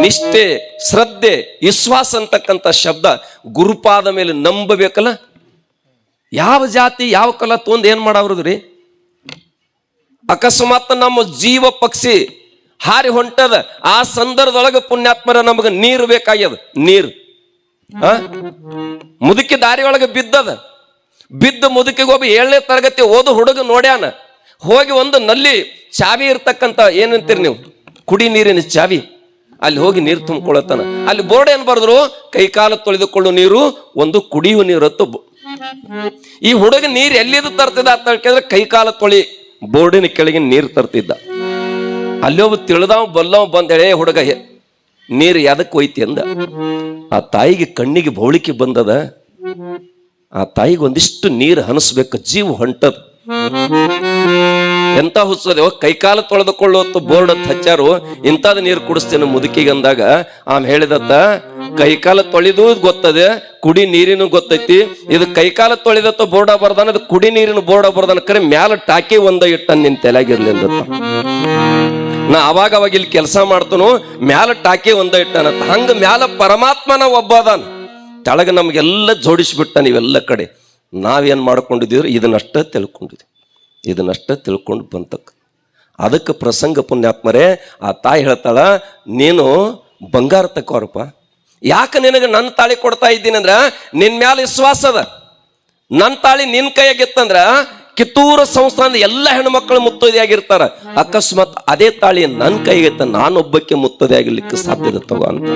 ನಿಷ್ಠೆ, ಶ್ರದ್ಧೆ, ವಿಶ್ವಾಸ ಅಂತಕ್ಕಂಥ ಶಬ್ದ ಗುರುಪಾದ ಮೇಲೆ ನಂಬಬೇಕಲ್ಲ? ಯಾವ ಜಾತಿ, ಯಾವ ಕಲ ತೊಂದು ಏನ್ ಮಾಡವ್ರದ್ರಿ ಅಕಸ್ಮಾತ್ ನಮ್ಮ ಜೀವ ಪಕ್ಷಿ ಹಾರಿ ಹೊಂಟದ, ಆ ಸಂದರ್ಭದೊಳಗೆ ಪುಣ್ಯಾತ್ಮರ ನಮಗೆ ನೀರು ಬೇಕಾಗ್ಯದ. ನೀರು. ಆ? ಮುದುಕಿ ದಾರಿ ಒಳಗೆ ಬಿದ್ದದ. ಬಿದ್ದ ಮುದುಕಿಗೆ ಒಬ್ಬ ಏಳನೇ ತರಗತಿ ಓದು ಹುಡುಗ ನೋಡ್ಯಾನ. ಹೋಗಿ ಒಂದು ನಲ್ಲಿ ಚಾವಿ ಇರ್ತಕ್ಕಂಥ ಏನಂತೀರಿ ನೀವು? ಕುಡಿ ನೀರಿನ ಚಾವಿ. ಅಲ್ಲಿ ಹೋಗಿ ನೀರು ತುಂಬಿಕೊಳ್ಳುತ್ತಾನೆ ಅಲ್ಲಿ ಬೋರ್ಡ್ ಏನ್ ಬರೆದ್ರು? ಕೈಕಾಲು ತೊಳೆದುಕೊಳ್ಳೋ ನೀರು, ಒಂದು ಕುಡಿಯುವ ನೀರು ಈ ಹುಡುಗ ನೀರು ಎಲ್ಲಿದ್ದು ತರ್ತಿದ್ದ ಅಂತ ಕೇಳಿದ್ರೆ ಕೈಕಾಲ ತೊಳಿ. ಬೋರ್ಡಿನ ಕೆಳಗೆ ನೀರು ತರ್ತಿದ್ದ. ಅಲ್ಲಿ ಒಬ್ಬ ತಿಳಿದವ, ಬಲ್ಲವ ಬಂದ ಎಳೆ ಹುಡುಗ ನೀರು ಎದಕ್ಕೆ ಹೋಯ್ತಿ? ಅಂದ. ಆ ತಾಯಿಗೆ ಕಣ್ಣಿಗೆ ಬೌಳಿಕೆ ಬಂದದ. ಆ ತಾಯಿಗೆ ಒಂದಿಷ್ಟು ನೀರು ಹನಸ್ಬೇಕು, ಜೀವ ಹೊಂಟದ. ಎಂತ ಹುಚ್ಚದ? ಕೈಕಾಲ ತೊಳೆದುಕೊಳ್ಳುವತ್ತು ಬೋರ್ಡ್ ಅಂತ ಹಚ್ಚಾರು. ಇಂಥದ್ ನೀರು ಕುಡಿಸ್ತೇನೆ ಮುದುಕಿಗೆ ಅಂದಾಗ. ಆಮ್ ಹೇಳಿದತ್ತ, ಕೈಕಾಲ ತೊಳೆದು ಗೊತ್ತದೆ, ಕುಡಿ ನೀರಿನ ಗೊತ್ತೈತಿ. ಇದು ಕೈಕಾಲ ತೊಳೆದತ್ತ ಬೋರ್ಡ ಬರ್ದಾನ ಅದು ಕುಡಿ ನೀರಿನ ಬೋರ್ಡ ಬರ್ದಾನ ಕರೆ ಮ್ಯಾಲ ಟಾಕಿ ಒಂದ ಇಟ್ಟ ನಿನ್ ತಲೆಗಿರ್ಲಿ ಅಂದತ್ತ. ನಾ ಅವಾಗ ಅವಾಗ ಇಲ್ಲಿ ಕೆಲಸ ಮಾಡ್ತನು, ಮ್ಯಾಲ ಟಾಕಿ ಒಂದ ಇಟ್ಟಾನಂತ. ಹಂಗ ಮ್ಯಾಲ ಪರಮಾತ್ಮನ ಒಬ್ಬ ಅದಾನ. ತೆಳಗ ನಮ್ಗೆಲ್ಲ ಜೋಡಿಸ್ಬಿಟ್ಟ ನೀವೆಲ್ಲ ಕಡೆ. ನಾವೇನ್ ಮಾಡ್ಕೊಂಡಿದ್ದೀವಿ ಇದನ್ನಷ್ಟ ತಿಳ್ಕೊಂಡಿದ್ವಿ. ಇದನ್ನಷ್ಟ ತಿಳ್ಕೊಂಡು ಬಂತಕ್ಕ. ಅದಕ್ಕೆ ಪ್ರಸಂಗ ಪುಣ್ಯಾತ್ಮರೇ, ಆ ತಾಯಿ ಹೇಳ್ತಾಳ, ನೀನು ಬಂಗಾರ ತಕೋರಪ್ಪ ಯಾಕೆ ನಿನಗೆ ನನ್ನ ತಾಳಿ ಕೊಡ್ತಾ ಇದ್ದೀನಿ ಅಂದ್ರೆ, ನಿನ್ ಮ್ಯಾಲ ವಿಶ್ವಾಸ ಅದ. ನನ್ನ ತಾಳಿ ನಿನ್ ಕೈಯಾಗಿತ್ತಂದ್ರ ಕಿತ್ತೂರು ಸಂಸ್ಥಾನದ ಎಲ್ಲ ಹೆಣ್ಮಕ್ಳು ಆಗಿರ್ತಾರ. ಅಕಸ್ಮಾತ್ ಅದೇ ತಾಳಿ ನನ್ನ ಕೈಗಿತ್ತ ನಾನೊಬ್ಬಕ್ಕೆ ಮುತ್ತದೆ ಆಗಿರ್ಲಿಕ್ಕೆ ಸಾಧ್ಯ ಅಂತ.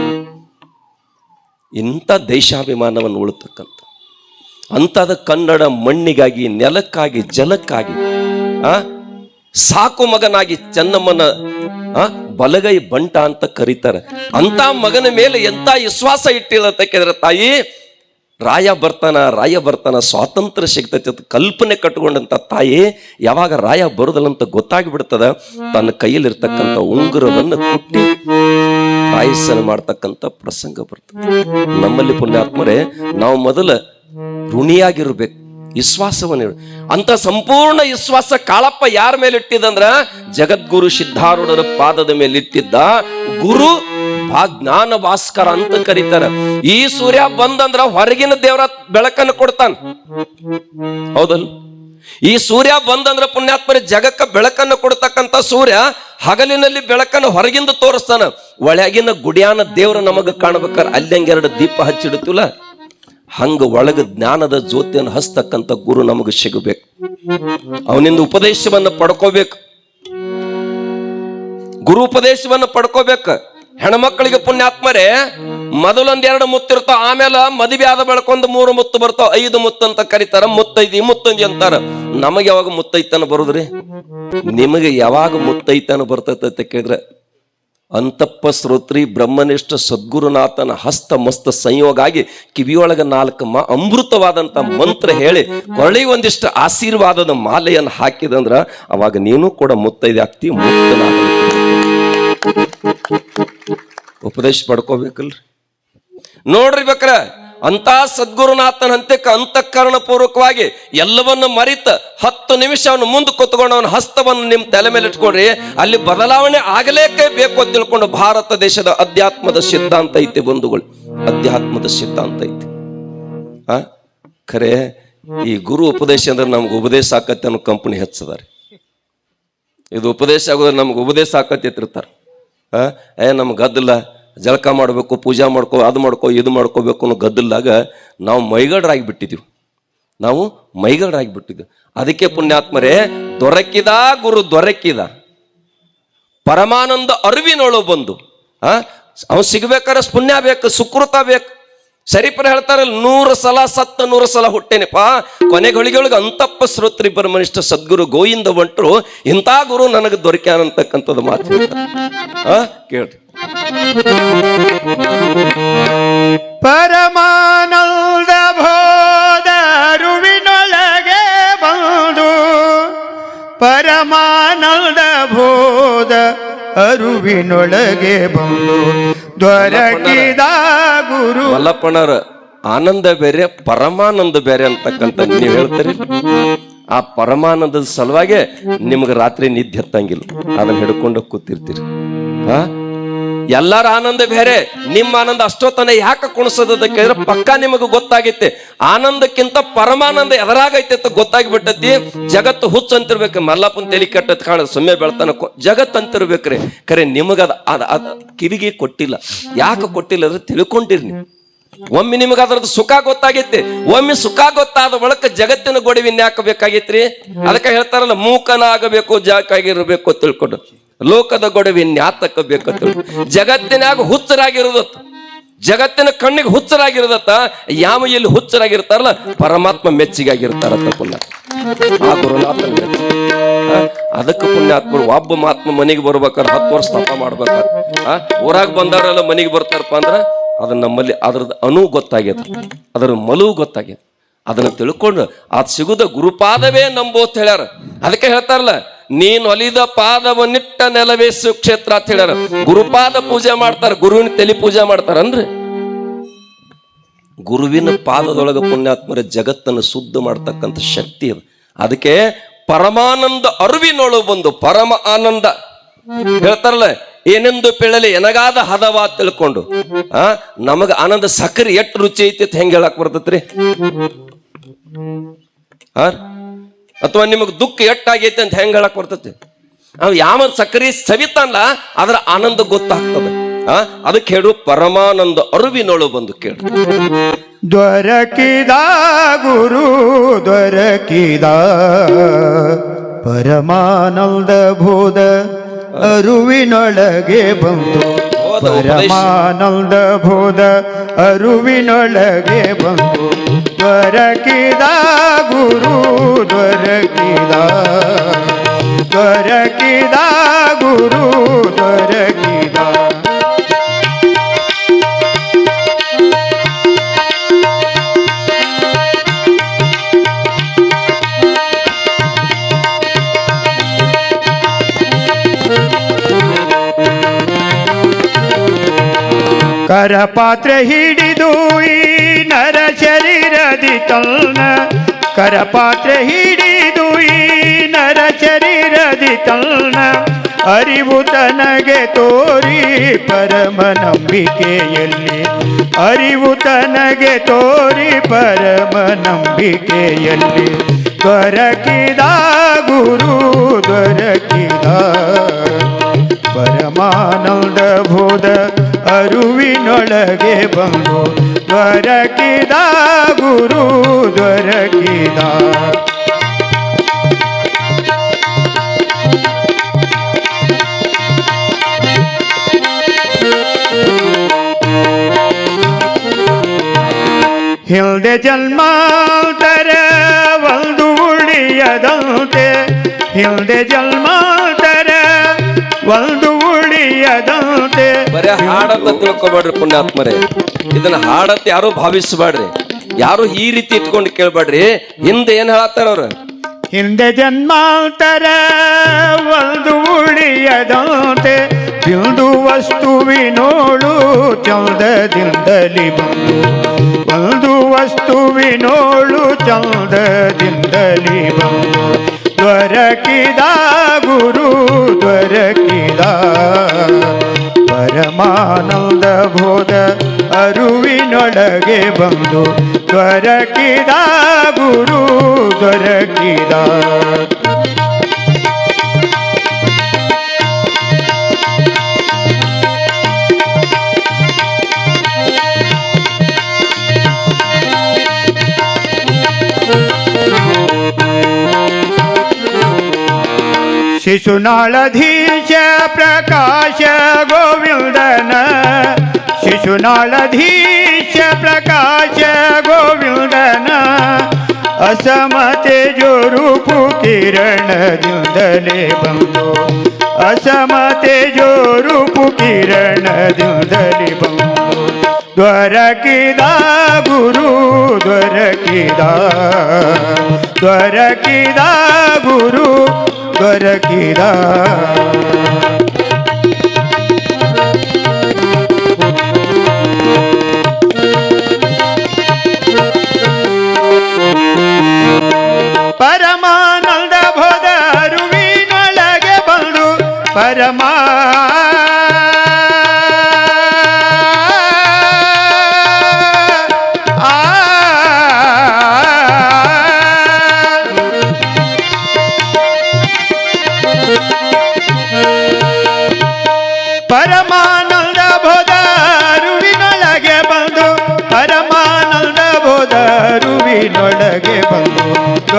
ಇಂಥ ದೇಶಾಭಿಮಾನವನ್ನು ಉಳಿತಕ್ಕಂಥ ಅಂಥದ ಕನ್ನಡ ಮಣ್ಣಿಗಾಗಿ, ನೆಲಕ್ಕಾಗಿ, ಜಲಕ್ಕಾಗಿ, ಆ, ಸಾಕು ಮಗನಾಗಿ ಚೆನ್ನಮ್ಮನ, ಆ, ಬಲಗೈ ಬಂಟ ಅಂತ ಕರೀತಾರೆ. ಅಂತ ಮಗನ ಮೇಲೆ ಎಂತ ವಿಶ್ವಾಸ ಇಟ್ಟಿಲ್ಲ ಕೇಳಿದ್ರೆ, ತಾಯಿ, ರಾಯ ಬರ್ತಾನ ರಾಯ ಬರ್ತಾನ, ಸ್ವಾತಂತ್ರ್ಯ ಸಿಗ್ತೈತಿ ಅಂತ ಕಲ್ಪನೆ ಕಟ್ಕೊಂಡಂತ ತಾಯಿ, ಯಾವಾಗ ರಾಯ ಬರುದಲ್ಲ ಅಂತ ಗೊತ್ತಾಗ್ಬಿಡ್ತದ? ತನ್ನ ಕೈಯಲ್ಲಿರ್ತಕ್ಕಂಥ ಉಂಗುರವನ್ನು ಕುಟ್ಟಿ ಪಾಯಸನ ಮಾಡ್ತಕ್ಕಂಥ ಪ್ರಸಂಗ ಬರ್ತದೆ. ನಮ್ಮಲ್ಲಿ ಪುಣ್ಯಾತ್ಮರೇ, ನಾವು ಮೊದಲ ಋಣಿಯಾಗಿರ್ಬೇಕು. ವಿಶ್ವಾಸವನ್ನು ಅಂತ ಸಂಪೂರ್ಣ ವಿಶ್ವಾಸ ಕಾಳಪ್ಪ ಯಾರ ಮೇಲೆ ಇಟ್ಟಿದಂದ್ರ ಜಗದ್ಗುರು ಸಿದ್ಧಾರೂಢರ ಪಾದದ ಮೇಲೆ ಇಟ್ಟಿದ್ದ ಗುರು ಆ ಜ್ಞಾನ ಭಾಸ್ಕರ ಅಂತ ಕರೀತಾರ. ಈ ಸೂರ್ಯ ಬಂದಂದ್ರ ಹೊರಗಿನ ದೇವರ ಬೆಳಕನ್ನು ಕೊಡ್ತಾನ. ಹೌದಲ್ ಈ ಸೂರ್ಯ ಬಂದಂದ್ರ ಪುಣ್ಯಾತ್ಮರ ಜಗಕ್ಕ ಬೆಳಕನ್ನು ಕೊಡ್ತಕ್ಕಂತ ಸೂರ್ಯ ಹಗಲಿನಲ್ಲಿ ಬೆಳಕನ್ನು ಹೊರಗಿಂದ ತೋರಿಸ್ತಾನ. ಒಳಗಿನ ಗುಡಿಯಾನ ದೇವ್ರ ನಮಗ ಕಾಣ್ಬೇಕಾರ. ಅಲ್ಲಿ ಎರಡು ದೀಪ ಹಚ್ಚಿಡ್ತಿಲ್ಲ ಹಂಗ ಒಳಗ ಜ್ಞಾನದ ಜ್ಯೋತಿಯನ್ನು ಹಸ್ತಕ್ಕಂತ ಗುರು ನಮಗೆ ಸಿಗಬೇಕು. ಅವನಿಂದ ಉಪದೇಶವನ್ನು ಪಡ್ಕೋಬೇಕು. ಗುರು ಉಪದೇಶವನ್ನು ಪಡ್ಕೋಬೇಕು. ಹೆಣ್ಮಕ್ಳಿಗೆ ಪುಣ್ಯಾತ್ಮರೇ, ಮೊದಲೊಂದ್ ಎರಡು ಮುತ್ತಿರ್ತಾವ ಆಮೇಲೆ ಮದುವೆ ಆದ ಬೆಳಕೊಂದು ಮೂರು ಮುತ್ತು ಬರ್ತಾವ, ಐದು ಮುತ್ತು ಅಂತ ಕರೀತಾರ, ಮುತ್ತೈದಿ ಮುತ್ತಂದಿ ಅಂತಾರ. ನಮಗೆ ಯಾವಾಗ ಮುತ್ತೈತನ ಬರುದ್ರಿ? ನಿಮಗೆ ಯಾವಾಗ ಮುತ್ತೈತನ ಬರ್ತೈತೆ ಅಂತ ಕೇಳಿದ್ರೆ ಅಂತಪ್ಪ ಶ್ರೋತ್ರಿ ಬ್ರಹ್ಮನಿಷ್ಠ ಸದ್ಗುರುನಾಥನ ಹಸ್ತ ಮಸ್ತ ಸಂಯೋಗ ಆಗಿ ಕಿವಿಯೊಳಗ ನಾಲ್ಕು ಮ ಅಮೃತವಾದಂತ ಮಂತ್ರ ಹೇಳಿ ಕೊರಳಿ ಒಂದಿಷ್ಟು ಆಶೀರ್ವಾದದ ಮಾಲೆಯನ್ನು ಹಾಕಿದಂದ್ರ ಅವಾಗ ನೀನು ಕೂಡ ಮುತ್ತೈದೆ ಆಗ್ತಿ ಉಪದೇಶ ಪಡ್ಕೋಬೇಕಲ್ರಿ. ನೋಡ್ರಿ ಬೇಕ್ರ ಅಂತ ಸದ್ಗುರುನಾಥನಂತೆ ಅಂತಃಕರಣ ಪೂರ್ವಕವಾಗಿ ಎಲ್ಲವನ್ನು ಮರಿತ ಹತ್ತು ನಿಮಿಷ ಅವನು ಮುಂದೆ ಕೂತ್ಕೊಂಡು ಅವನ ಹಸ್ತವನ್ನು ನಿಮ್ ತಲೆ ಮೇಲೆ ಇಟ್ಕೊಳ್ರಿ ಅಲ್ಲಿ ಬದಲಾವಣೆ ಆಗಲೇಕೆ ಬೇಕು ಅಂತ ತಿಳ್ಕೊಂಡು ಭಾರತ ದೇಶದ ಅಧ್ಯಾತ್ಮದ ಸಿದ್ಧಾಂತ ಐತಿ ಬಂಧುಗಳು. ಅಧ್ಯಾತ್ಮದ ಸಿದ್ಧಾಂತ ಐತಿ. ಆ? ಖರೆ, ಈ ಗುರು ಉಪದೇಶ ಅಂದ್ರೆ ನಮ್ಗೆ ಉಪದೇಶ ಆಕತ್ತೆ ಅನ್ನೋ ಕಂಪನಿ ಹೆಚ್ಚದಾರೆ. ಇದು ಉಪದೇಶ ಆಗೋದ್ರೆ ನಮ್ಗೆ ಉಪದೇಶ ಆಕತ್ತೆ ಇರ್ತಾರೆ ಏ, ನಮ್ಗೆ ಗದ್ದಲ ಜಳಕ ಮಾಡಬೇಕು, ಪೂಜೆ ಮಾಡ್ಕೋ, ಅದು ಮಾಡ್ಕೋ, ಇದು ಮಾಡ್ಕೋಬೇಕು ಅನ್ನೋ ಗದ್ದಲ್ದಾಗ ನಾವು ಮೈಗಡರಾಗಿ ಬಿಟ್ಟಿದ್ದೀವಿ ನಾವು ಮೈಗಡರಾಗಿ ಬಿಟ್ಟಿದ್ದೀವಿ ಅದಕ್ಕೆ ಪುಣ್ಯಾತ್ಮರೇ, ದೊರಕಿದ, ಗುರು ದೊರಕಿದ. ಪರಮಾನಂದ ಅರಿವಿನೊಳು ಬಂದು, ಆ ಅವ್ನು ಸಿಗ್ಬೇಕಾದ್ರೆ ಪುಣ್ಯ ಬೇಕು, ಸುಕೃತ ಬೇಕು. ಶರೀಫರು ಹೇಳ್ತಾರೆ ನೂರು ಸಲ ಸತ್ತ ನೂರು ಸಲ ಹುಟ್ಟೇನಪ್ಪ. ಕೊನೆಗಳಿಗೊಳಗೆ ಅಂತಪ್ಪ ಶ್ರೋತ್ರಿ ಪರಮನಿಷ್ಠ ಸದ್ಗುರು ಗೋವಿಂದ ಒಂಟರು. ಇಂಥ ಗುರು ನನಗೆ ದೊರಕ್ಯಾನಂತಕ್ಕಂಥದ್ದು ಮಾತು ಕೇಳ್ರಿ. ಪರಮಾನಂದ ಭೋದರುವಿನೊಳಗೆ ಬಂದು ಪರಮಾನಂದ ಬೋಧ ಅರುವಿನೊಳಗೆ ಬಂದು ದೊರಕಿದ ಮಲ್ಲಪ್ಪನವ್ರ ಆನಂದ ಬೇರೆ, ಪರಮಾನಂದ ಬೇರೆ ಅಂತಕ್ಕಂತ ನೀವು ಹೇಳ್ತೀರಿ. ಆ ಪರಮಾನಂದದ ಸಲುವಾಗಿ ನಿಮ್ಗೆ ರಾತ್ರಿ ನಿದ್ದೆ ಹತ್ತಂಗಿಲ್ಲ ಅದನ್ನ ಹಿಡ್ಕೊಂಡು ಕೂತಿರ್ತೀರಿ. ಹಾ ಎಲ್ಲರ ಆನಂದ ಬೇರೆ, ನಿಮ್ಮ ಆನಂದ ಅಷ್ಟೊತ್ತನ ಯಾಕೆ ಕುಣಿಸೋದಕ್ಕೆ ಪಕ್ಕ ನಿಮಗೆ ಗೊತ್ತಾಗೈತೆ. ಆನಂದಕ್ಕಿಂತ ಪರಮಾನಂದ ಎದರಾಗೈತೆ ಅಂತ ಗೊತ್ತಾಗ್ಬಿಟ್ಟತಿ ಜಗತ್ತು ಹುಚ್ಚ ಅಂತಿರ್ಬೇಕು ಮಲ್ಲಪ್ಪನ ತಲೆ ಕೆಟ್ಟದ್ ಕಾಣ, ಸುಮ್ಮನೆ ಬೆಳ್ತಾನ ಜಗತ್ ಅಂತಿರ್ಬೇಕ್ರಿ ಖರೆ ನಿಮಗದ ಅದ ಅದ ಕಿವಿಗೆ ಕೊಟ್ಟಿಲ್ಲ. ಯಾಕೆ ಕೊಟ್ಟಿಲ್ಲ ಅಂದ್ರೆ ತಿಳ್ಕೊಂಡಿರಿ ನೀವು. ಒಮ್ಮೆ ನಿಮಗೆ ಅದ್ರದ್ದು ಸುಖ ಗೊತ್ತಾಗೈತಿ, ಒಮ್ಮೆ ಸುಖ ಗೊತ್ತಾದ ಬಳಿಕ ಜಗತ್ತಿನ ಗೊಡವಿ ಇನ್ಯಾಕ ಬೇಕಾಗೈತ್ರಿ ಅದಕ್ಕೆ ಹೇಳ್ತಾರಲ್ಲ, ಮೂಕನಾಗಬೇಕು, ಜಾಕಾಗಿರ್ಬೇಕು ತಿಳ್ಕೊಂಡು. ಲೋಕದ ಗೊಡವಿ ಇನ್ಯಾತಕ್ಕ ಬೇಕು ತಿಳ್ಕೊ. ಜಗತ್ತಿನಾಗ ಹುಚ್ಚರಾಗಿರುದತ್ತ, ಜಗತ್ತಿನ ಕಣ್ಣಿಗೆ ಹುಚ್ಚರಾಗಿರೋದತ್ತ ಯಾವ ಎಲ್ಲಿ ಹುಚ್ಚರಾಗಿರ್ತಾರಲ್ಲ, ಪರಮಾತ್ಮ ಮೆಚ್ಚಿಗಾಗಿರ್ತಾರ ಪುಣ್ಯ. ಆ ಗುರುನಾಥನ ಅದಕ್ಕೆ ಒಬ್ಬ ಮಾತ್ಮ ಮನೆಗೆ ಬರ್ಬೇಕಾದ್ರೆ ಹತ್ತು ವರ್ಷ ತಪ ಮಾಡ್ಬೇಕಾದ್ರೆ ಆ, ಊರಾಗ ಬಂದವರೆಲ್ಲ ಮನೆಗೆ ಬರ್ತಾರಪ್ಪ ಅಂದ್ರ ಅದು ನಮ್ಮಲ್ಲಿ ಅದ್ರದ್ದು ಅನು ಗೊತ್ತಾಗ್ಯದ. ಅದರ ಮಲುವು ಗೊತ್ತಾಗ್ಯದ. ಅದನ್ನ ತಿಳ್ಕೊಂಡು ಅದ್ ಸಿಗುದ ಗುರುಪಾದವೇ ನಂಬೋತ್ ಹೇಳ್ಯಾರ. ಅದಕ್ಕೆ ಹೇಳ್ತಾರಲ್ಲ ನೀನ್ ಒಲಿದ ಪಾದವನ್ನಿಟ್ಟ ನೆಲವೇ ಸುಕ್ಷೇತ್ರ ಅಂತ ಹೇಳ್ಯಾರ. ಗುರುಪಾದ ಪೂಜೆ ಮಾಡ್ತಾರ ಗುರುವಿನ ತಲೆ ಪೂಜೆ ಮಾಡ್ತಾರನ್ರಿ? ಗುರುವಿನ ಪಾದದೊಳಗ ಪುಣ್ಯಾತ್ಮರ ಜಗತ್ತನ್ನು ಶುದ್ಧ ಮಾಡ್ತಕ್ಕಂಥ ಶಕ್ತಿ ಅದು. ಅದಕ್ಕೆ ಪರಮಾನಂದ ಅರಿವಿನೊಳಗೆ ಬಂದು ಪರಮ ಆನಂದ. ಹೇಳ್ತಾರಲ್ಲ ಏನೆಂದು ಪೇಳಲಿ ಎನಗಾದ ಹದವ ತಿಳ್ಕೊಂಡು, ಆ, ನಮಗ ಆನಂದ ಸಕ್ಕರೆ ಎಷ್ಟು ರುಚಿ ಐತಿ ಅಂತ ಹೆಂಗ್ ಹೇಳಕ್ ಬರ್ತೈತ್ರಿ? ಆ? ಅಥವಾ ನಿಮಗ್ ದುಃಖ ಎಟ್ಟಾಗೈತಿ ಅಂತ ಹೆಂಗೆ ಹೇಳಕ್ ಬರ್ತೈತಿ ನಾವು ಯಾವ ಸಕ್ಕರೆ ಸವಿತಾನಲ್ಲ ಅದರ ಆನಂದ ಗೊತ್ತಾಗ್ತದೆ. ಆ ಅದಕ್ಕೆ ಹೇಳು ಪರಮಾನಂದ ಅರುವಿನೊಳು ಬಂದು ಕೇಳು. ದೊರಕಿದ ಗುರು, ದೊರಕಿದ ಪರಮಾನಂದ ಬೋಧ ಅರುವಿನೊಳಗೆ ಬಂತು. ಪರಮಾನಂದ ಬೋಧ ಅರುವಿನೊಳಗೆ ಬಂತು ದೊರಕಿದ ಗುರು ದೊರಕಿದ ದೊರಕಿದ ಗುರು ದೊರಕಿದ ಕರಪಾತ್ರ ಹಿಡಿದು ಈ ನರ ಶರೀರದಿ ತಲ್ನ ಕರಪಾತ್ರೆ ಹಿಡಿದು ಈ ನರ ಶರೀರದಿ ತಲ್ನ ಅರಿವು ತನಗೆ ತೋರಿ ಪರಮ ನಂಬಿಕೆಯಲ್ಲಿ. ಅರಿವು ತನಗೆ ತೋರಿ ಪರಮ ನಂಬಿಕೆಯಲ್ಲಿ. ದೊರಕಿದ ಗುರು, ದೊರಕಿದ ಪರಮಾನಂದ ಬೋಧ ಅರುವಿನೊಳಗೆ ಬಂದು ದೊರಕಿದ ಗುರು ದೊರಕಿದ. ಹಿಂದೆ ಜನ್ಮಾಂತರ ಒಂದು ಉಳಿಯದಂತೆ. ಹಿಂದೆ ಜನ್ಮಾಂತರ ಒಂದು ಉಳಿಯದಂತೆ ಬರೇ ಹಾಡಂತ ತಿಳ್ಕೊಬೇಡ್ರಿ ಪುಣ್ಯಾತ್ಮರೇ. ಇದನ್ನ ಹಾಡಂತ ಯಾರು ಭಾವಿಸಬೇಡ್ರಿ. ಯಾರು ಈ ರೀತಿ ಇಟ್ಕೊಂಡು ಕೇಳ್ಬೇಡ್ರಿ. ಹಿಂದೆ ಏನ್ ಹೇಳತ್ತಾರ ಅವ್ರು? ಹಿಂದೆ ಜನ್ಮಾಂತರ ಒಂದು ಉಳಿಯದಂತೆ. ವಸ್ತು ವಸ್ತುವಿನೋಳು ಚಂದದಿಂದಲಿ ಬಂದು. ಒಂದು ವಸ್ತುವಿನೋಳು ಚಂದದಿಂದಲಿ ಬಂದು. ದೊರಕಿದ ಗುರು ದೊರಕಿದ. ಪರಮಾನಂದ ಬೋಧ ಅರುವಿನೊಳಗೆ ಬಂದು ದೊರಕಿದ ಗುರು ದೊರಕಿದ. ಶಿಶುನಾಳಧೀಶ ಪ್ರಕಾಶ ಗೋವಿಂದನ ಶಿಶುನಾಳಧೀಶ ಪ್ರಕಾಶ ಗೋವಿಂದನ ಅಸಮತೆ ಜೋರೂಪು ಕಿರಣದಿಂದಲೇ ಬಂದು ಅಸಮತೆ ಜೋರೂಪು ಕಿರಣದಿಂದಲೇ ಬಂದು ದೊರಕಿದ ಗುರು ದೊರಕಿದ ದೊರಕಿದ ದೊರಕಿದ ಪರಮಾನಂದ ಬೋಧ ಅರುವಿನೊಳಗೆ ಬಂದು ಪರಮಾ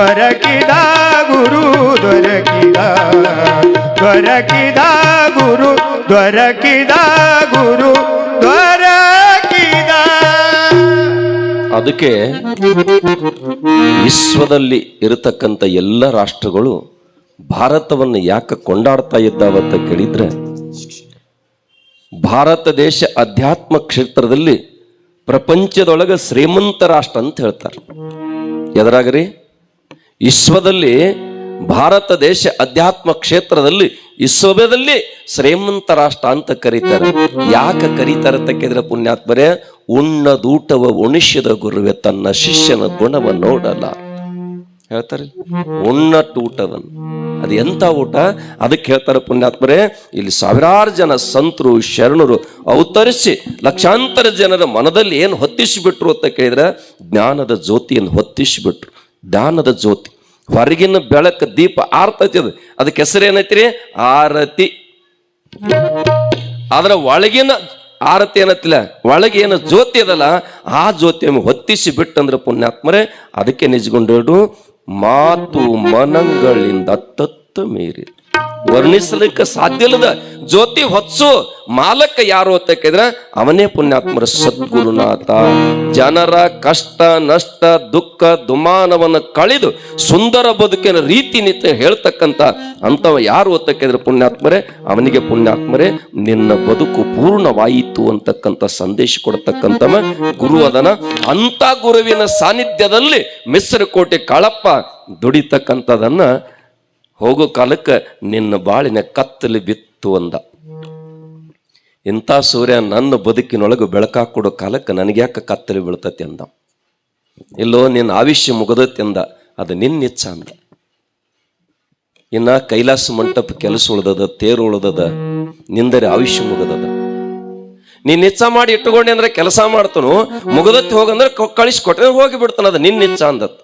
ದೊರಕಿದ ಗುರು, ದೊರಕಿದ ದೊರಕಿದ ಗುರು ದೊರಕಿದ ಗುರು, ದೊರಕಿದ. ಅದಕ್ಕೆ ವಿಶ್ವದಲ್ಲಿ ಇರತಕ್ಕಂಥ ಎಲ್ಲ ರಾಷ್ಟ್ರಗಳು ಭಾರತವನ್ನು ಯಾಕೆ ಕೊಂಡಾಡ್ತಾ ಇದ್ದಾವಂತ ಕೇಳಿದ್ರೆ, ಭಾರತ ದೇಶ ಅಧ್ಯಾತ್ಮ ಕ್ಷೇತ್ರದಲ್ಲಿ ಪ್ರಪಂಚದೊಳಗೆ ಶ್ರೀಮಂತ ರಾಷ್ಟ್ರ ಅಂತ ಹೇಳ್ತಾರೆ. ಎದರಾಗ್ರಿ? ವಿಶ್ವದಲ್ಲಿ ಭಾರತ ದೇಶ ಅಧ್ಯಾತ್ಮ ಕ್ಷೇತ್ರದಲ್ಲಿ ವಿಶ್ವದಲ್ಲಿ ಶ್ರೀಮಂತ ರಾಷ್ಟ್ರ ಅಂತ ಕರೀತಾರೆ. ಯಾಕೆ ಕರೀತಾರೆ ಕೇಳಿದ್ರೆ ಪುಣ್ಯಾತ್ಮರೇ ಉಣ್ಣದೂಟವ ಉಣಿಷ್ಯದ ಗುರುವೆ ತನ್ನ ಶಿಷ್ಯನ ಗುಣವ ನೋಡಲ್ಲ. ಹೇಳ್ತಾರೆ? ಉಣ್ಣಟ್ಟು ಊಟವನ್ನು ಅದು ಎಂತ ಊಟ? ಅದಕ್ಕೆ ಹೇಳ್ತಾರೆ ಪುಣ್ಯಾತ್ಮರೇ, ಇಲ್ಲಿ ಸಾವಿರಾರು ಜನ ಸಂತರು, ಶರಣರು ಅವತರಿಸಿ ಲಕ್ಷಾಂತರ ಜನರ ಮನದಲ್ಲಿ ಏನು ಹೊತ್ತಿಸಿಬಿಟ್ರು ಅಂತ ಕೇಳಿದ್ರೆ, ಜ್ಞಾನದ ಜ್ಯೋತಿಯನ್ನು ಹೊತ್ತಿಸಿಬಿಟ್ರು. ಜ್ಞಾನದ ಜ್ಯೋತಿ. ಹೊರಗಿನ ಬೆಳಕು ದೀಪ ಆರ್ತೈತಿ ಅದು. ಅದಕ್ಕೆ ಹೆಸರು ಏನೈತ್ರಿ? ಆರತಿ. ಅದರ ಒಳಗಿನ ಆರತಿ ಏನತ್ತಿಲ್ಲ? ಒಳಗೆ ಏನು ಜ್ಯೋತಿ ಅದಲ್ಲ. ಆ ಜ್ಯೋತಿಯನ್ನು ಹೊತ್ತಿಸಿ ಬಿಟ್ಟಂದ್ರೆ ಪುಣ್ಯಾತ್ಮರೇ, ಅದಕ್ಕೆ ನಿಜಗೊಂಡು ಮಾತು ಮನಗಳಿಂದ ತತ್ತ ಮೀರಿ ವರ್ಣಿಸಲಿಕ್ಕೆ ಸಾಧ್ಯ ಇಲ್ಲದ ಜ್ಯೋತಿ ಹೊತ್ಸು ಮಾಲಕ ಯಾರು ಅಂತ ಕೇಳಿದ್ರೆ, ಅವನೇ ಪುಣ್ಯಾತ್ಮರ ಸದ್ಗುರುನಾಥ. ಜನರ ಕಷ್ಟ, ನಷ್ಟ, ದುಃಖ, ದುಮಾನವನ್ನು ಕಳೆದು ಸುಂದರ ಬದುಕಿನ ರೀತಿ ನಿತ್ಯ ಹೇಳ್ತಕ್ಕಂತ ಅಂತವ ಯಾರು ಅಂತ ಕೇಳಿದ್ರೆ, ಪುಣ್ಯಾತ್ಮರೇ, ಅವನಿಗೆ ಪುಣ್ಯಾತ್ಮರೇ, ನಿನ್ನ ಬದುಕು ಪೂರ್ಣವಾಯಿತು ಅಂತಕ್ಕಂಥ ಸಂದೇಶ ಕೊಡ್ತಕ್ಕಂಥವ ಗುರು ಅದನ. ಅಂತ ಗುರುವಿನ ಸಾನ್ನಿಧ್ಯದಲ್ಲಿ ಮಿಶ್ರಕೋಟೆ ಕಾಳಪ್ಪ ದುಡಿತಕ್ಕಂಥದನ್ನ ಹೋಗೋ ಕಾಲಕ್ಕೆ ನಿನ್ನ ಬಾಳಿನ ಕತ್ತಲಿ ಬಿತ್ತು ಅಂದ. ಇಂಥ ಸೂರ್ಯ ನನ್ನ ಬದುಕಿನೊಳಗೆ ಬೆಳಕಾ ಕೊಡೋ ಕಾಲಕ್ಕೆ ನನಗ್ಯಾಕೆ ಕತ್ತಲಿ ಬೀಳ್ತತಿ ಅಂದ. ಇಲ್ಲೋ ನಿನ್ನ ಆವಿಷ್ಯ ಮುಗದತಿ ಅಂದ. ಅದು ನಿನ್ನ ಇಚ್ಛ ಅಂದ. ಇನ್ನ ಕೈಲಾಸ ಮಂಟಪ ಕೆಲಸ ಉಳ್ದದ, ತೇರು ಉಳ್ದದ, ನಿಂದರೆ ಆವಿಷ್ಯ ಮುಗದದ. ನೀನ್ ಇಚ್ಛ ಮಾಡಿ ಇಟ್ಟುಕೊಂಡೆ ಅಂದ್ರೆ ಕೆಲಸ ಮಾಡ್ತಾನು ಮುಗದತ್ತಿ ಹೋಗಂದ್ರೆ ಕಳಿಸ್ಕೊಟ್ರೆ ಹೋಗಿ ಬಿಡ್ತಾನ ಅದು ನಿನ್ನ ಇಚ್ಛ ಅಂದತ್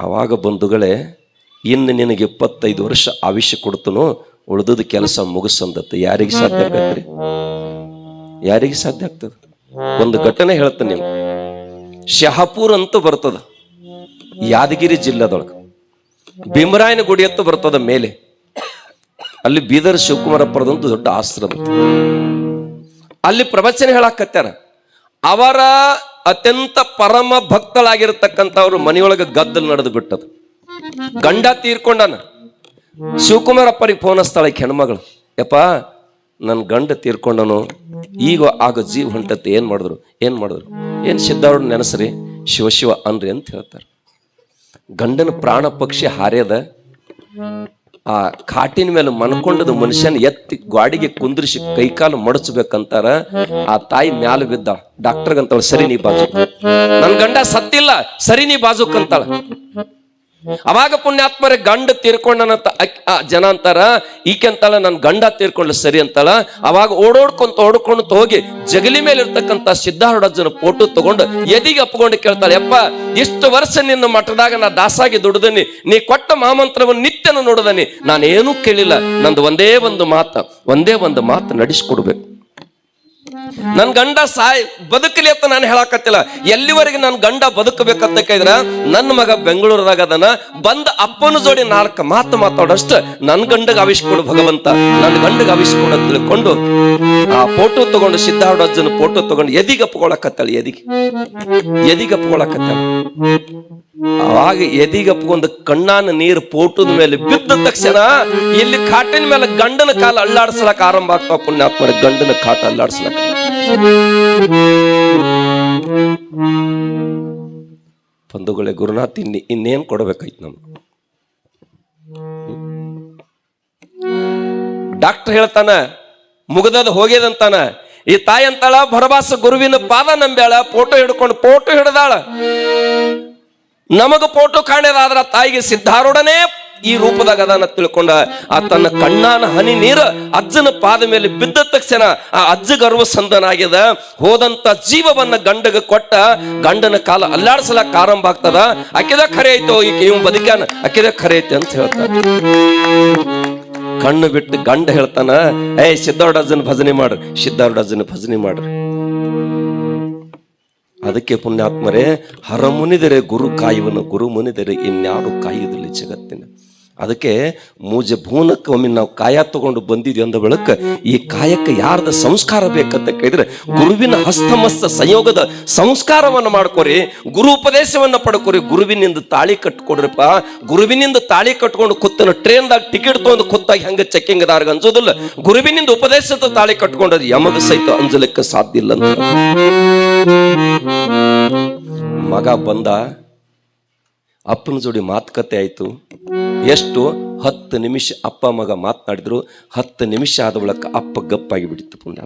ಅವಾಗ ಬಂಧುಗಳೇ, ಇನ್ನು ನಿನಗೆ ಇಪ್ಪತ್ತೈದು ವರ್ಷ ಆವಿಷ್ಯ ಕೊಡ್ತನು ಉಳಿದದ ಕೆಲಸ ಮುಗಿಸಂದತ್ತ. ಯಾರಿಗೆ ಸಾಧ್ಯ ಆಗತ್ರಿ ಯಾರಿಗೆ ಸಾಧ್ಯ ಆಗ್ತದ? ಒಂದು ಘಟನೆ ಹೇಳ್ತೇನೆ ನೀವು ಶಹಾಪುರ್ ಅಂತ ಬರ್ತದ, ಯಾದಗಿರಿ ಜಿಲ್ಲೆದೊಳಗೆ. ಭೀಮರಾಯನ ಗುಡಿ ಅಂತ ಬರ್ತದ ಮೇಲೆ. ಅಲ್ಲಿ ಬೀದರ್ ಶಿವಕುಮಾರಪ್ಪರದಂತ ದೊಡ್ಡ ಆಶ್ರಮ ಅಲ್ಲಿ ಪ್ರವಚನ ಹೇಳಾಕತ್ಯಾರ ಅವರ ಅತ್ಯಂತ ಪರಮ ಭಕ್ತಳಾಗಿರ್ತಕ್ಕಂಥವ್ರು ಮನೆಯೊಳಗೆ ಗದ್ದಲ್ ನಡೆದು ಬಿಟ್ಟದು ಗಂಡ ತೀರ್ಕೊಂಡನ. ಶಿವಕುಮಾರಪ್ಪರಿಗೆ ಫೋನ್ ಹಚ್ತಾಳೆ ಹೆಣ್ಮಗಳು. ಯಪ್ಪ ನನ್ನ ಗಂಡ ತೀರ್ಕೊಂಡನು. ಈಗ ಆಗ ಜೀವ ಹೊಂಟತ್ತೆ. ಏನ್ ಮಾಡಿದ್ರು? ಏನ್ ಮಾಡಿದ್ರು? ಏನ್ ಸಿದ್ಧಾರ್ಡ್ ನೆನೆಸ್ರಿ? ಶಿವ ಶಿವ ಅನ್ರಿ ಅಂತ ಹೇಳ್ತಾರೆ. ಗಂಡನ ಪ್ರಾಣ ಪಕ್ಷಿ ಹಾರ್ಯದ. ಆ ಕಾಟಿನ ಮೇಲೆ ಮನ್ಕೊಂಡದ ಮನುಷ್ಯನ ಎತ್ತಿ ಗಾಡಿಗೆ ಕುಂದ್ರಿಸಿ ಕೈಕಾಲು ಮಡಚ್ಬೇಕಂತಾರ ಆ ತಾಯಿ ಮ್ಯಾಲ ಬಿದ್ದ. ಡಾಕ್ಟರ್ಗಂತಾಳ ಸರಿ ನೀ ಬಾಜು. ನನ್ ಗಂಡ ಸತ್ತಿಲ್ಲ, ಸರಿ ನೀ ಬಾಜುಕ್ ಅಂತಾಳ ಅವಾಗ ಪುಣ್ಯಾತ್ಮರೇ ಗಂಡ ತೀರ್ಕೊಂಡನಂತ ಜನ ಅಂತಾರ ಈಕೆ ಅಂತಾಳ ನನ್ ಗಂಡ ತೀರ್ಕೊಂಡ್ಲ ಸರಿ ಅಂತಾಳ ಅವಾಗ ಓಡೋಡ್ಕೊಂತ ಓಡ್ಕೊಂತ ಹೋಗಿ ಜಗಲಿ ಮೇಲೆ ಇರ್ತಕ್ಕಂತ ಸಿದ್ಧಾರೂಢಜ್ಜನ ಫೋಟೋ ತಗೊಂಡು ಎದಿಗೆ ಅಪ್ಕೊಂಡು ಕೇಳ್ತಾಳೆ, ಯಪ್ಪ, ಇಷ್ಟು ವರ್ಷ ನಿನ್ನ ಮಠದಾಗ ನಾ ದಾಸಾಗಿ ದುಡ್ದನಿ, ನೀ ಕೊಟ್ಟ ಮಾಮಂತ್ರವನ್ನು ನಿತ್ಯನ ನೋಡದನಿ, ನಾನೇನೂ ಕೇಳಿಲ್ಲ, ನಂದು ಒಂದೇ ಒಂದು ಮಾತ, ಒಂದೇ ಒಂದು ಮಾತು ನಡೆಸ್ಕೊಡ್ಬೇಕು. ನನ್ ಗಂಡ ಸಾಯ್ ಬದುಕಲಿ ಅಂತ ನಾನು ಹೇಳಕತ್ತಿಲ್ಲ. ಎಲ್ಲಿವರೆಗೆ ನನ್ ಗಂಡ ಬದುಕಬೇಕಂತ ಕೇಳಿದ್ರ ನನ್ನ ಮಗ ಬೆಂಗಳೂರದಾಗ ಅದನ, ಬಂದ ಅಪ್ಪನ ಜೋಡಿ ನಾಲ್ಕು ಮಾತು ಮಾತಾಡಷ್ಟ ನನ್ ಗಂಡಗ ಆವಿಷ್ಕೊಡು ಭಗವಂತ. ನನ್ನ ಗಂಡಗ ಆವಿಷ್ಕೊಡು ಅಂತ ತಿಳ್ಕೊಂಡು ಆ ಫೋಟೋ ತಗೊಂಡು ಸಿದ್ಧಾರ್ಡಜ್ಜನ ಫೋಟೋ ತಗೊಂಡು ಎದಿಗೆ ಅಪ್ಕೊಳಕತ್ತಾಳ ಎದಿಗೆ. ಎದಿಗೆ ಅಪ್ಕೊಳಕತ್ತಾಳ ಅವಾಗ ಎದಿಗೆ ಅಪ್ಕೊಂಡು ಕಣ್ಣಾನ ನೀರು ಪೋಟದ ಮೇಲೆ ಬಿದ್ದ ತಕ್ಷಣ ಇಲ್ಲಿ ಕಾಟಿನ ಮೇಲೆ ಗಂಡನ ಕಾಲ ಅಳ್ಳಾಡ್ಸ್ಲಕ್ ಆರಂಭ ಆಗ್ತಾವ ಪುಣ್ಯಾತ್ಮರ ಗಂಡನ ಕಾಟ ಅಳ್ಳಾಡ್ಸ್ಲಕ್ ಬಂಧುಗಳೇ ಗುರುನಾಥ್, ಇನ್ನಿ ಇನ್ನೇನ್ ಕೊಡ್ಬೇಕಾಯ್ತು ನಮ್ಗೆ? ಡಾಕ್ಟರ್ ಹೇಳ್ತಾನ, ಮುಗದದ ಹೋಗ್ಯದಂತಾನ ಈ ತಾಯಿ ಅಂತಾಳ ಭರಬಾಸ ಗುರುವಿನ ಪಾದ ನಂಬ್ಯಾಳ, ಫೋಟೋ ಹಿಡ್ಕೊಂಡು ಫೋಟೋ ಹಿಡ್ದಾಳ. ನಮಗ ಫೋಟೋ ಕಾಣ್ಯದಾದ್ರ ತಾಯಿಗೆ ಸಿದ್ಧಾರೂಢನೇ ಈ ರೂಪದಾಗ ಅದನ್ನ ತಿಳ್ಕೊಂಡ. ಆ ತನ್ನ ಕಣ್ಣಾನ ಹನಿ ನೀರ ಅಜ್ಜನ ಪಾದ ಮೇಲೆ ಬಿದ್ದ ತಕ್ಷಣ ಆ ಅಜ್ಜ ಗರ್ವ ಸಂದನಾಗ್ಯದ. ಹೋದಂತ ಜೀವವನ್ನ ಗಂಡಗ ಕೊಟ್ಟ ಗಂಡನ ಕಾಲ ಅಲ್ಲಾಡ್ಸಲಕ್ ಆರಂಭ ಆಗ್ತದ. ಅಕ್ಕಿದ ಖರೆ ಐತೋ ಈಗ ಇವ್ ಬದುಕ್ಯಾನ? ಅಕ್ಕಿದ ಖರೆ ಐತೆ ಅಂತ ಹೇಳ್ತಾರ ಕಣ್ಣು ಬಿಟ್ಟು ಗಂಡ ಹೇಳ್ತಾನ ಏ ಸಿದ್ಧಾರೂಢಜ್ಜನ ಭಜನೆ ಮಾಡ್ರಿ ಸಿದ್ಧಾರೂಢಜ್ಜನ ಭಜನೆ ಮಾಡ್ರಿ. ಅದಕ್ಕೆ ಪುಣ್ಯಾತ್ಮರೇ ಹರಮುನಿದರೆ ಗುರು ಕಾಯುವನು ಗುರು ಮುನಿದರೆ ಇನ್ಯಾರು ಕಾಯುವುದಿಲ್ಲ ಜಗತ್ತಿನ. ಅದಕ್ಕೆ ಮೂಜ ಭೂನಕ್ಕೆ ಒಮ್ಮೆ ನಾವು ಕಾಯ ತಗೊಂಡು ಬಂದಿದ್ವಿ ಅಂದ ಬೆಳಕ ಈ ಕಾಯಕ್ಕೆ ಯಾರ್ದ ಸಂಸ್ಕಾರ ಬೇಕಂತ ಕೇಳಿದ್ರೆ ಗುರುವಿನ ಹಸ್ತಮಸ್ತ ಸಂಯೋಗದ ಸಂಸ್ಕಾರವನ್ನು ಮಾಡ್ಕೊರಿ, ಗುರು ಉಪದೇಶವನ್ನ ಪಡ್ಕೊರಿ, ಗುರುವಿನಿಂದ ತಾಳಿ ಕಟ್ಕೊಡ್ರಿಪ್ಪ. ಗುರುವಿನಿಂದ ತಾಳಿ ಕಟ್ಕೊಂಡು ಕೂತನ ಟ್ರೈನ್ದಾಗ ಟಿಕೆಟ್ ತಗೊಂಡು ಕೂತಾಗ ಹೆಂಗ ಚೆಕ್ಕಿಂಗ್ದಾರ್ಗ ಅನ್ಸೋದಿಲ್ಲ ಗುರುವಿನಿಂದ ಉಪದೇಶದ ತಾಳಿ ಕಟ್ಕೊಂಡ್ರೆ ಯಮಗ ಸಹಿತ ಅಂಜಲಿಕ್ಕೆ ಸಾಧ್ಯ ಇಲ್ಲ ಮಗ ಬಂದ ಅಪ್ಪನ ಜೋಡಿ ಮಾತುಕತೆ ಆಯ್ತು. ಎಷ್ಟು ಹತ್ತು ನಿಮಿಷ ಅಪ್ಪ ಮಗ ಮಾತನಾಡಿದ್ರು, ಹತ್ತು ನಿಮಿಷ ಆದ ಅಪ್ಪ ಗಪ್ಪಾಗಿ ಬಿಡಿತು ಪುಂಡ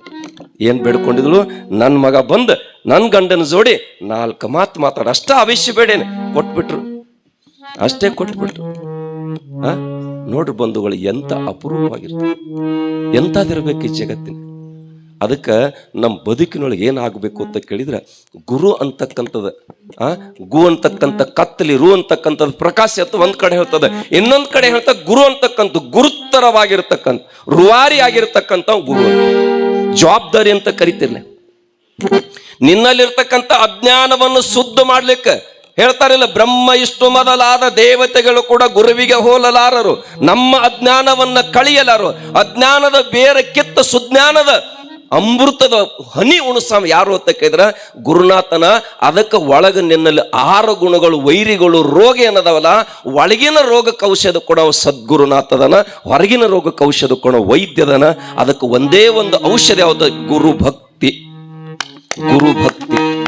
ಏನ್ ಬೇಡ್ಕೊಂಡಿದ್ರು ನನ್ನ ಮಗ ಬಂದ್ ನನ್ನ ಗಂಡನ ಜೋಡಿ ನಾಲ್ಕು ಮಾತು ಮಾತಾಡ. ಅಷ್ಟ ಅವಶ್ಯ ಬೇಡೇನೆ. ಕೊಟ್ಬಿಟ್ರು. ಅಷ್ಟೇ ಕೊಟ್ಬಿಟ್ರು. ನೋಡ್ರಿ ಬಂಧುಗಳು, ಎಂತ ಅಪರೂಪವಾಗಿರ್ತದೆ ಎಂಥದಿರ್ಬೇಕು ಈ ಜಗತ್ತಿನ? ಅದಕ್ಕೆ ನಮ್ಮ ಬದುಕಿನೊಳಗೆ ಏನಾಗಬೇಕು ಅಂತ ಕೇಳಿದ್ರೆ ಗುರು ಅಂತಕ್ಕಂಥದ್ದು ಆ, ಗು ಅಂತಕ್ಕಂಥ ಕತ್ತಲಿ, ರು ಅಂತಕ್ಕಂಥದ್ದು ಪ್ರಕಾಶ ಅಂತ ಒಂದು ಕಡೆ ಹೇಳ್ತದೆ. ಇನ್ನೊಂದು ಕಡೆ ಹೇಳ್ತಾ ಗುರು ಅಂತಕ್ಕಂಥ ಗುರುತರವಾಗಿರ್ತಕ್ಕಂಥ ರುವಾರಿ ಆಗಿರ್ತಕ್ಕಂಥ ಗುರು ಜವಾಬ್ದಾರಿ ಅಂತ ಕರಿತಿರ್ಲಿ. ನಿನ್ನಲ್ಲಿರ್ತಕ್ಕಂಥ ಅಜ್ಞಾನವನ್ನು ಶುದ್ಧ ಮಾಡ್ಲಿಕ್ಕೆ ಹೇಳ್ತಾರಿಲ್ಲ, ಬ್ರಹ್ಮ ಇಷ್ಟು ಮೊದಲಾದ ದೇವತೆಗಳು ಕೂಡ ಗುರುವಿಗೆ ಹೋಲಲಾರರು. ನಮ್ಮ ಅಜ್ಞಾನವನ್ನ ಕಳಿಯಲಾರು ಅಜ್ಞಾನದ ಬೇರೆ ಕಿತ್ತ ಸುಜ್ಞಾನದ ಅಮೃತದ ಹನಿ ಉಣಸಾಮ ಯಾರು ಅಂತ ಕೇಳಿದ್ರೆ, ಗುರುನಾಥನ ಅದಕ್ಕೆ ಒಳಗ ನಿನ್ನಲ್ಲಿ ಆಹಾರ ಗುಣಗಳು, ವೈರಿಗಳು, ರೋಗ ಏನದವಲ್ಲ, ಒಳಗಿನ ರೋಗಕ್ಕೆ ಔಷಧ ಕೊಡೋ ಸದ್ಗುರುನಾಥದನ, ಹೊರಗಿನ ರೋಗಕ್ಕೆ ಔಷಧ ಕೊಡೋ ವೈದ್ಯದನ, ಅದಕ್ಕೆ ಒಂದೇ ಒಂದು ಔಷಧ ಯಾವುದು? ಗುರು ಭಕ್ತಿ ಗುರು ಭಕ್ತಿ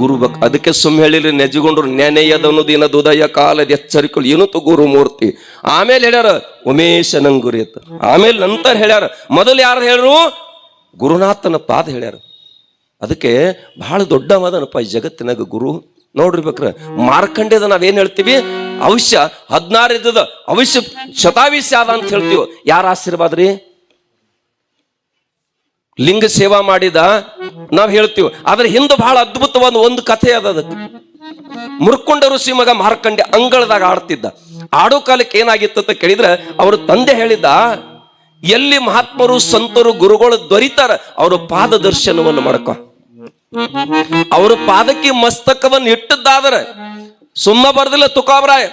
ಗುರು ಬೇಕು ಅದಕ್ಕೆ ಸುಮ್ಮ ಹೇಳಿರಿ ನೆಜಗೊಂಡ್ರು ನೆನೆಯದನು ದಿನ ದುದಯ ಕಾಲದ ಎಚ್ಚರಿಕೊಳ್ಳಿ ಏನು ಗುರು ಮೂರ್ತಿ ಆಮೇಲೆ ಹೇಳ್ಯಾರ, ಉಮೇಶ ನಂಗುರಿ ಅಂತ. ಆಮೇಲೆ ನಂತರ ಹೇಳ್ಯಾರ, ಮೊದಲು ಯಾರು ಹೇಳ್ರು? ಗುರುನಾಥನ ಪಾದ ಹೇಳ್ಯಾರ. ಅದಕ್ಕೆ ಬಹಳ ದೊಡ್ಡ ಮದನಪ್ಪ ಈ ಜಗತ್ತಿನಾಗ ಗುರು. ನೋಡ್ರಿ ಬೇಕ್ರ, ಮಾರ್ಕಂಡ್ಯದ ನಾವೇನ್ ಹೇಳ್ತೀವಿ? ಅವಶ್ಯ ಹದಿನಾರು ಇದ್ದದ ಅವಶ್ಯ ಶತಾವಿಷ್ಯ ಅದ ಅಂತ ಹೇಳ್ತೀವಿ. ಯಾರ ಆಶೀರ್ವಾದ ರೀ? ಲಿಂಗ ಸೇವಾ ಮಾಡಿದ ನಾವ್ ಹೇಳ್ತೀವಿ, ಆದ್ರೆ ಹಿಂದೆ ಬಹಳ ಅದ್ಭುತವಾದ ಒಂದು ಕಥೆ ಅದ ಅದಕ್ಕೆ. ಮುರ್ಕೊಂಡ ಋಷಿ ಮಗ ಮಾರ್ಕಂಡೆ ಅಂಗಳದಾಗ ಆಡ್ತಿದ್ದ. ಆಡೋ ಕಾಲಕ್ಕೆ ಏನಾಗಿತ್ತು ಅಂತ ಕೇಳಿದ್ರೆ, ಅವ್ರ ತಂದೆ ಹೇಳಿದ್ದ, ಎಲ್ಲಿ ಮಹಾತ್ಮರು, ಸಂತರು, ಗುರುಗಳು ದೊರಿತಾರ, ಅವರ ಪಾದ ದರ್ಶನವನ್ನು ಮಾಡ್ಕೊ. ಅವರ ಪಾದಕ್ಕೆ ಮಸ್ತಕವನ್ನು ಇಟ್ಟದ್ದಾದರೆ, ಸುಮ್ಮ ಬರ್ದಿಲ್ಲ ತುಕಾಬ್ರಾಯ.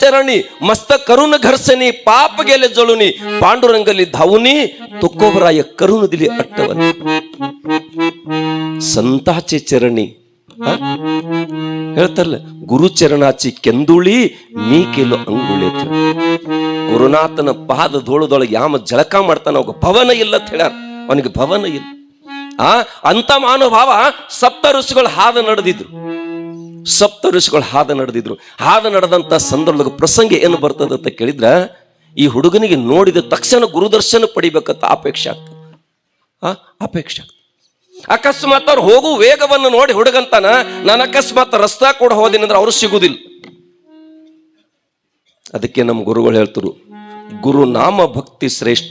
ಚರಣಿ, ಮಸ್ತ ಕರುಣ ಘರ್ಷಣಿ, ಪಾಪ ಗೆಲೆ ಜಳುನಿ ಪಾಂಡುರಂಗಲಿ ಧಾವುನಿ, ತುಕ್ಕೋಬರಾಯ ಕರುಣದಿಲಿ ಅಟ್ಟವನಿ. ಸಂತಾಚೆ ಚರಣಿ चरणी ಹೇಳ್ತಾರಲ್ಲ, ಗುರುಚರಣಾಚಿ ಕೆಂದುಳಿ, ಮೀಕೆಲು ಅಂಗುಳಿ ಅಂತ ಗುರುನಾಥನ ಪಾದ ಧೂಳದೊಳಗೆ ಯಾಮ ಜಳಕ ಮಾಡ್ತಾನ, ಅವಾಗ ಭವನ ಇಲ್ಲ ಅಂತ ಹೇಳ್ಯಾರ. ಅವನಿಗೆ ಭವನ ಇಲ್ಲ. ಆ, ಅಂತ ಮಾನುಭಾವ ಸಪ್ತ ಋಷಿಗಳು ಹಾದ ನಡೆದಿದ್ರು. ಸಪ್ತ ಋಷಿಗಳು ಹಾದ ನಡೆದಿದ್ರು. ಹಾದ ನಡೆದಂತ ಸಂದರ್ಭದ ಪ್ರಸಂಗ ಏನು ಬರ್ತದೆ ಅಂತ ಕೇಳಿದ್ರ, ಈ ಹುಡುಗನಿಗೆ ನೋಡಿದ ತಕ್ಷಣ ಗುರುದರ್ಶನ ಪಡಿಬೇಕಂತ ಅಪೇಕ್ಷೆ ಆಗ್ತದೆ. ಆ, ಅಪೇಕ್ಷೆ ಆಗ್ತದೆ. ಅಕಸ್ಮಾತ್ ಅವ್ರು ಹೋಗು, ವೇಗವನ್ನು ನೋಡಿ ಹುಡುಗಂತಾನ, ನಾನು ಅಕಸ್ಮಾತ್ ರಸ್ತಾ ಕೂಡ ಹೋದಿನಂದ್ರೆ ಅವರು ಅವ್ರು ಸಿಗುದಿಲ್ಲ. ಅದಕ್ಕೆ ನಮ್ಮ ಗುರುಗಳು ಹೇಳ್ತರು ಗುರು ನಾಮ ಭಕ್ತಿ ಶ್ರೇಷ್ಠ,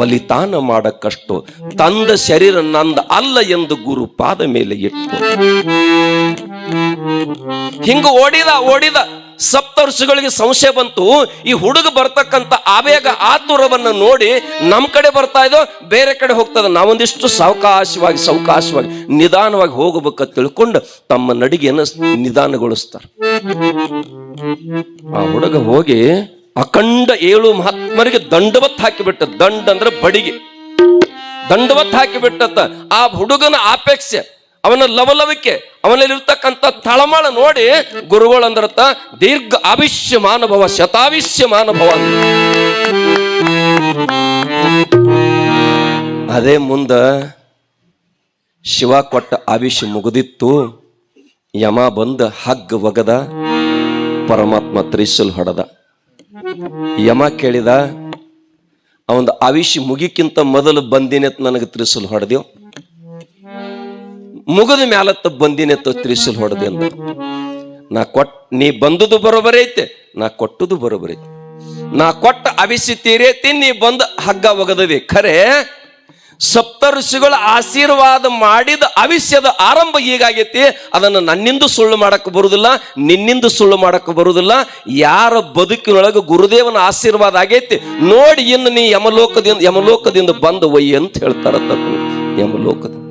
ಒಲಿತಾನ ಮಾಡಕ್ಕಷ್ಟು ತಂದ ಶರೀರ ನಂದ ಅಲ್ಲ ಎಂದು ಗುರು ಪಾದ ಮೇಲೆ ಇಟ್ಟು. ಹಿಂಗ ಓಡಿದ ಓಡಿದ ಸಪ್ತರ್ಷಿಗಳಿಗೆ ಸಂಶಯ ಬಂತು. ಈ ಹುಡುಗ ಬರ್ತಕ್ಕಂಥ ಆವೇಗ ಆತುರವನ್ನು ನೋಡಿ ನಮ್ಮ ಕಡೆ ಬರ್ತಾ ಇದೋ ಬೇರೆ ಕಡೆ ಹೋಗ್ತದ. ನಾವೊಂದಿಷ್ಟು ಸಾವಕಾಶವಾಗಿ ಸಾವಕಾಶವಾಗಿ, ನಿಧಾನವಾಗಿ ಹೋಗಬೇಕ ತಿಳ್ಕೊಂಡು ತಮ್ಮ ನಡಿಗೆಯನ್ನು ನಿಧಾನಗೊಳಿಸ್ತಾರೆ. ಆ ಹುಡುಗ ಹೋಗಿ ಅಖಂಡ ಏಳು ಮಹಾತ್ಮರಿಗೆ ದಂಡವತ್ ಹಾಕಿಬಿಟ್ಟ ದಂಡ ಅಂದ್ರೆ ಬಡಿಗೆ. ದಂಡವತ್ ಹಾಕಿಬಿಟ್ಟತ್ತ ಆ ಹುಡುಗನ ಆಪೇಕ್ಷ, ಅವನ ಲವಲವಿಕೆ, ಅವನಲ್ಲಿರ್ತಕ್ಕಂಥ ತಳಮಳ ನೋಡಿ ಗುರುಗಳು ಅಂದ್ರತ್ತ, ದೀರ್ಘ ಆವಿಷ್ಯ ಮಾನಭವ ಶತಾವಿಷ್ಯ ಮಾನಭವ ಅದೇ ಮುಂದ ಶಿವ ಕೊಟ್ಟ ಆವಿಷ್ಯ ಮುಗಿದಿತ್ತು. ಯಮ ಬಂದ ಹಗ್ಗ ಒಗದ, ಪರಮಾತ್ಮ ತ್ರಿಶೂಲ್ ಹೊಡೆದ. ಯಮ ಕೇಳಿದ, ಅವಂದು ಆವಿಷ್ಯ ಮುಗಿಕ್ಕಿಂತ ಮೊದಲು ಬಂದಿನೆತ್ ನನಗೆ ತಿಳಿಸಲು ಹೊಡೆದೇವ್ ಮುಗದ ಮ್ಯಾಲತ್ತ ಬಂದಿನೆತ್ತ ತಿಳಿಸಲು ಹೊಡೆದೆ ಅಂತ. ನಾ ಕೊಟ್, ನೀ ಬಂದುದು ಬರೋಬರಿ ನಾ ಕೊಟ್ಟುದು ಬರೋಬರಿ ನಾ ಕೊಟ್ಟ ಅವಿಸಿ ತೀರೇತಿ ನೀ ಬಂದು ಹಗ್ಗ ಒಗದವಿ ಖರೆ ಸಪ್ತ ಆಶೀರ್ವಾದ ಮಾಡಿದ ಅವಿಷ್ಯದ ಆರಂಭ ಹೀಗಾಗೈತಿ. ಅದನ್ನು ನನ್ನಿಂದ ಸುಳ್ಳು ಮಾಡಕ್ಕೆ ಬರುವುದಿಲ್ಲ, ನಿನ್ನಿಂದ ಸುಳ್ಳು ಮಾಡಕ್ಕೆ ಬರುವುದಿಲ್ಲ. ಯಾರ ಬದುಕಿನೊಳಗೆ ಗುರುದೇವನ ಆಶೀರ್ವಾದ ಆಗೈತಿ. ನೋಡಿ ಇನ್ನು ನೀ ಯಮಲೋಕದಿಂದ ಯಮಲೋಕದಿಂದ ಬಂದ ಒಯ್ಯಿ ಅಂತ ಹೇಳ್ತಾರ ಯಮಲೋಕದ